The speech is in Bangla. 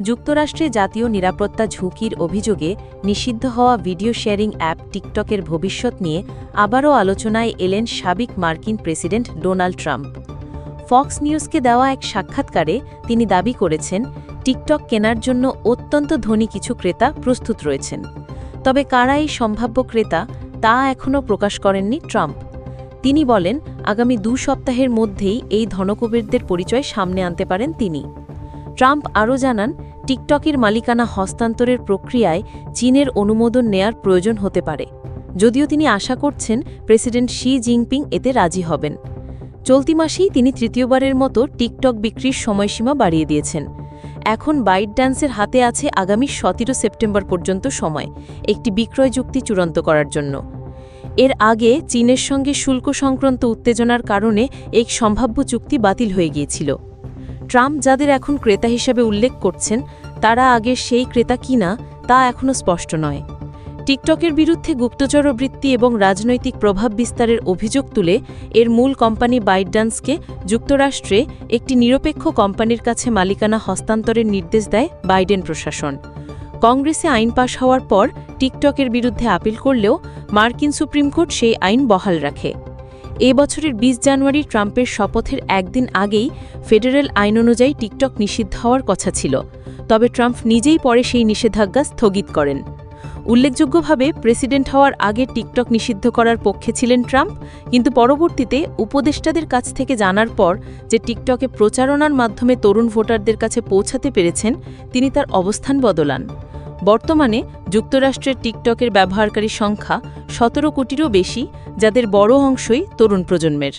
যুক্তরাষ্ট্রে জাতীয় নিরাপত্তা ঝুঁকির অভিযোগে নিষিদ্ধ হওয়া ভিডিও শেয়ারিং অ্যাপ টিকটকের ভবিষ্যৎ নিয়ে আবারও আলোচনায় এলেন সাবেক মার্কিন প্রেসিডেন্ট ডোনাল্ড ট্রাম্প। ফক্স নিউজকে দেওয়া এক সাক্ষাৎকারে তিনি দাবি করেছেন, টিকটক কেনার জন্য অত্যন্ত ধনী কিছু ক্রেতা প্রস্তুত রয়েছেন। তবে কারা এই সম্ভাব্য ক্রেতা, তা এখনও প্রকাশ করেননি ট্রাম্প। তিনি বলেন, আগামী দু সপ্তাহের মধ্যেই এই ধনকুবেরদের পরিচয় সামনে আনতে পারেন তিনি। ট্রাম্প আরও জানান, টিকটকের মালিকানা হস্তান্তরের প্রক্রিয়ায় চীনের অনুমোদন নেয়ার প্রয়োজন হতে পারে। যদিও তিনি আশা করছেন প্রেসিডেন্ট শি জিনপিং এতে রাজি হবেন। চলতি মাসেই তিনি তৃতীয়বারের মতো টিকটক বিক্রির সময়সীমা বাড়িয়ে দিয়েছেন। এখন বাইট ড্যান্সের হাতে আছে আগামী সতেরো সেপ্টেম্বর পর্যন্ত সময়, একটি বিক্রয় চুক্তি চূড়ান্ত করার জন্য। এর আগে চীনের সঙ্গে শুল্ক সংক্রান্ত উত্তেজনার কারণে এক সম্ভাব্য চুক্তি বাতিল হয়ে গিয়েছিল। ট্রাম্প যাদের এখন ক্রেতা হিসেবে উল্লেখ করছেন, তারা আগের সেই ক্রেতা কিনা তা এখনও স্পষ্ট নয়। টিকটকের বিরুদ্ধে গুপ্তচরবৃত্তি এবং রাজনৈতিক প্রভাব বিস্তারের অভিযোগ তুলে এর মূল কোম্পানি বাইটডান্সকে যুক্তরাষ্ট্রে একটি নিরপেক্ষ কোম্পানির কাছে মালিকানা হস্তান্তরের নির্দেশ দেয় বাইডেন প্রশাসন। কংগ্রেসে আইন পাশ হওয়ার পর টিকটকের বিরুদ্ধে আপিল করলেও মার্কিন সুপ্রিম কোর্ট সেই আইন বহাল রাখে। এ বছরের ২০ জানুয়ারি ট্রাম্পের শপথের একদিন আগেই ফেডারেল আইন অনুযায়ী টিকটক নিষিদ্ধ হওয়ার কথা ছিল। তবে ট্রাম্প নিজেই পরে সেই নিষেধাজ্ঞা স্থগিত করেন। উল্লেখযোগ্যভাবে প্রেসিডেন্ট হওয়ার আগে টিকটক নিষিদ্ধ করার পক্ষে ছিলেন ট্রাম্প, কিন্তু পরবর্তীতে উপদেষ্টাদের কাছ থেকে জানার পর যে টিকটকে প্রচারণার মাধ্যমে তরুণ ভোটারদের কাছে পৌঁছাতে পেরেছেন, তিনি তার অবস্থান বদলান। বর্তমানে যুক্তরাষ্ট্রের টিকটকের ব্যবহারকারী সংখ্যা সতেরো কোটিরও বেশি যাদের বড় অংশই তরুণ প্রজন্মের।